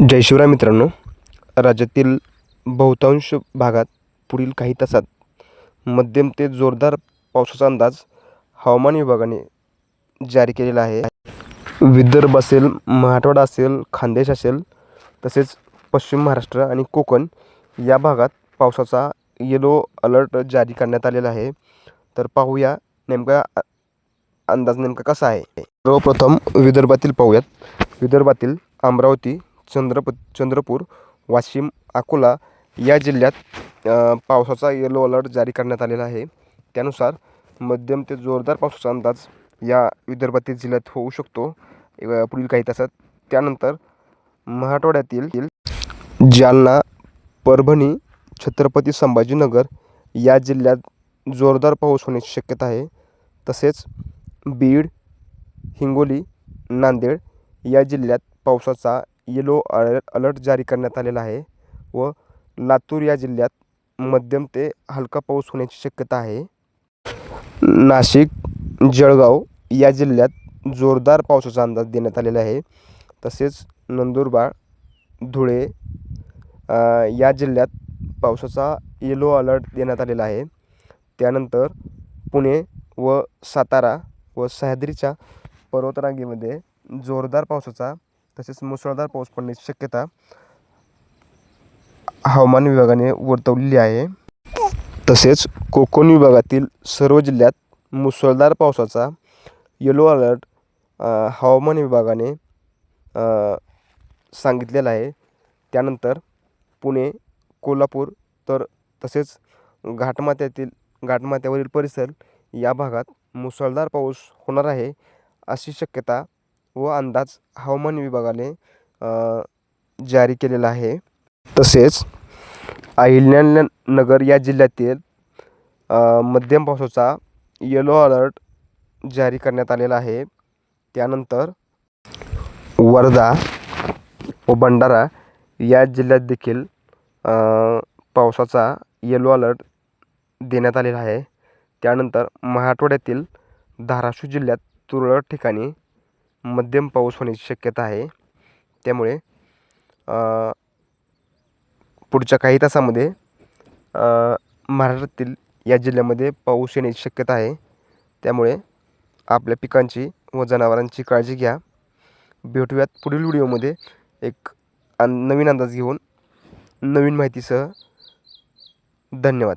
जय शिवराय मित्रांनो. राज्यातील बहुतांश भागात पुढील काही तासात मध्यम ते जोरदार पावसाचा अंदाज हवामान विभागाने जारी केलेला आहे. विदर्भ असेल मराठवाडा असेल खानदेश असेल तसेच पश्चिम महाराष्ट्र आणि कोकण या भागात पावसाचा येलो अलर्ट जारी करण्यात आलेला आहे. तर पाहूया नेमका अंदाज नेमका कसा आहे. सर्वप्रथम विदर्भातील पाहूयात. विदर्भातील अमरावती चंद्रप चंद्रपूर वाशिम अकोला या जिल्ह्यात पावसाचा येलो अलर्ट जारी करण्यात आलेला आहे. त्यानुसार मध्यम ते जोरदार पावसाचा अंदाज या विदर्भातील जिल्ह्यात होऊ शकतो. पुढील काही तासात. त्यानंतर मराठवाड्यातील जालना परभणी छत्रपती संभाजीनगर या जिल्ह्यात जोरदार पाऊस होण्याची शक्यता आहे. तसेच बीड हिंगोली नांदेड या जिल्ह्यात पावसाचा येलो अलर्ट अलर्ट जारी करण्यात आलेला आहे व लातूर या जिल्ह्यात मध्यम ते हलका पाऊस होण्याची शक्यता आहे. नाशिक जळगाव या जिल्ह्यात जोरदार पावसाचा अंदाज देण्यात आलेला आहे. तसेच नंदुरबार धुळे या जिल्ह्यात पावसाचा येलो अलर्ट देण्यात आलेला आहे. त्यानंतर पुणे व सातारा व सह्याद्रीच्या पर्वतरांगेमध्ये जोरदार पावसाचा तसेच मुसळधार पाऊस पडण्याची शक्यता हवामान विभागाने वर्तवलेली आहे. तसेच कोकण विभागातील सर्व जिल्ह्यात मुसळधार पावसाचा येलो अलर्ट हवामान विभागाने सांगितलेला आहे. त्यानंतर पुणे कोल्हापूर तर तसेच घाटमाथ्यातील घाटमाथ्यावरील परिसर या भागात मुसळधार पाऊस होणार आहे अशी शक्यता व अंदाज हवामान विभागाने जारी केलेला आहे. तसेच अहिल्यानगर या जिल्ह्यातील मध्यम पावसाचा येलो अलर्ट जारी करण्यात आलेला आहे. त्यानंतर वर्धा व भंडारा या जिल्ह्यात देखील पावसाचा येलो अलर्ट देण्यात आलेला आहे. त्यानंतर मराठवाड्यातील धाराशिव जिल्ह्यात तुरळक ठिकाणी मध्यम पाऊस होण्याची शक्यता आहे. त्यामुळे पुढच्या काही तासामध्ये महाराष्ट्रातील या जिल्ह्यामध्ये पाऊस येण्याची शक्यता आहे. त्यामुळे आपल्या पिकांची व जनावरांची काळजी घ्या. भेटूयात पुढील व्हिडिओमध्ये एक नवीन अंदाज घेऊन नवीन माहितीसह. धन्यवाद.